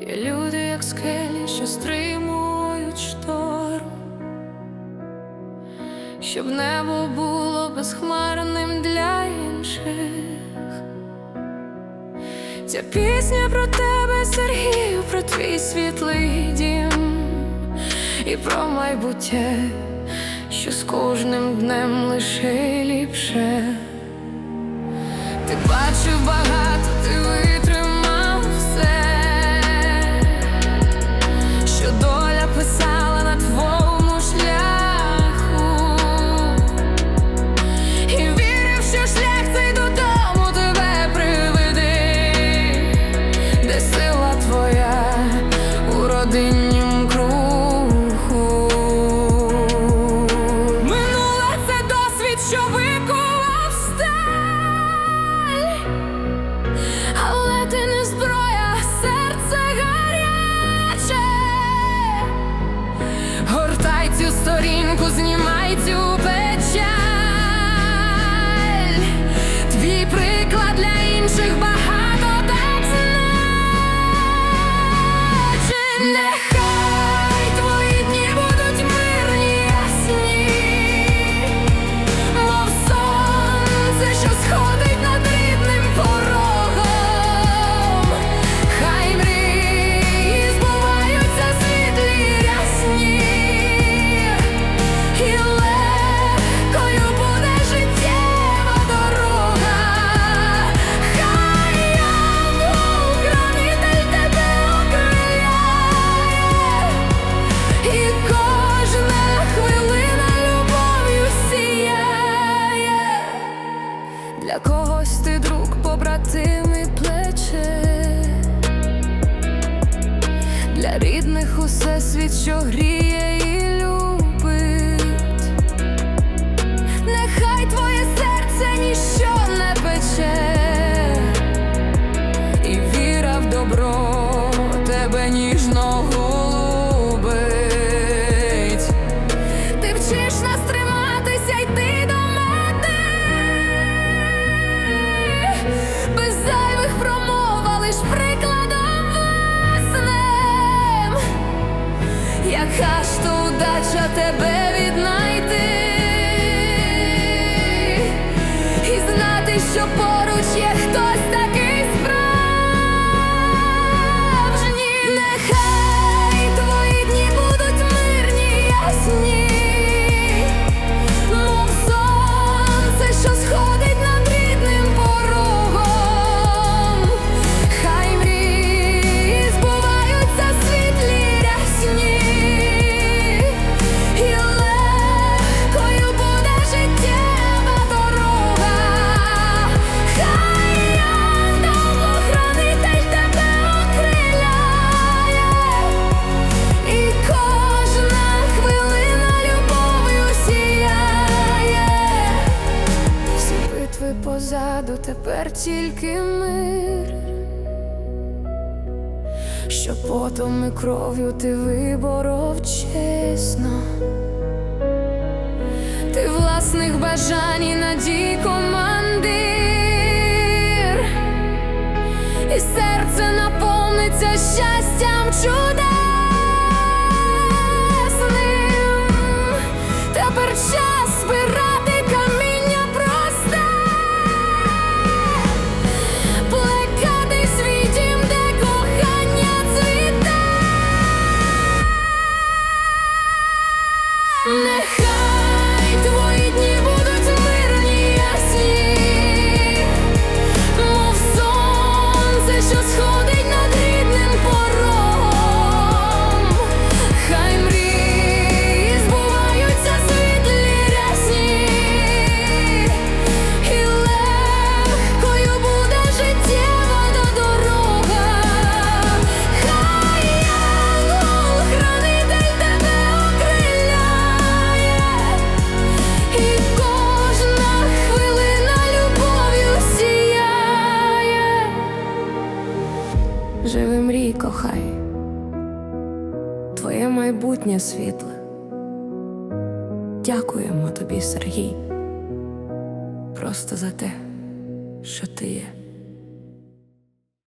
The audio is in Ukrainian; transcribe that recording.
Є люди, як скелі, що стримують шторм, щоб небо було безхмарним для інших. Ця пісня про тебе, Сергію, про твій світлий дім і про майбуття, що з кожним днем лише ліпше. Ти бачив багато, сторінку, знімай цю печаль. Твій приклад для інших багато рідних усе світ, що гріє і любить. Нехай твоє серце ніщо не пече, і віра в добро знати, що позаду тепер тільки мир. Що потом і кров'ю ти виборов чесно, ти власних бажань і надій командир, і серце наповниться щастям чудесним. Майбутнє світле. Дякуємо тобі, Сергій, просто за те, що ти є.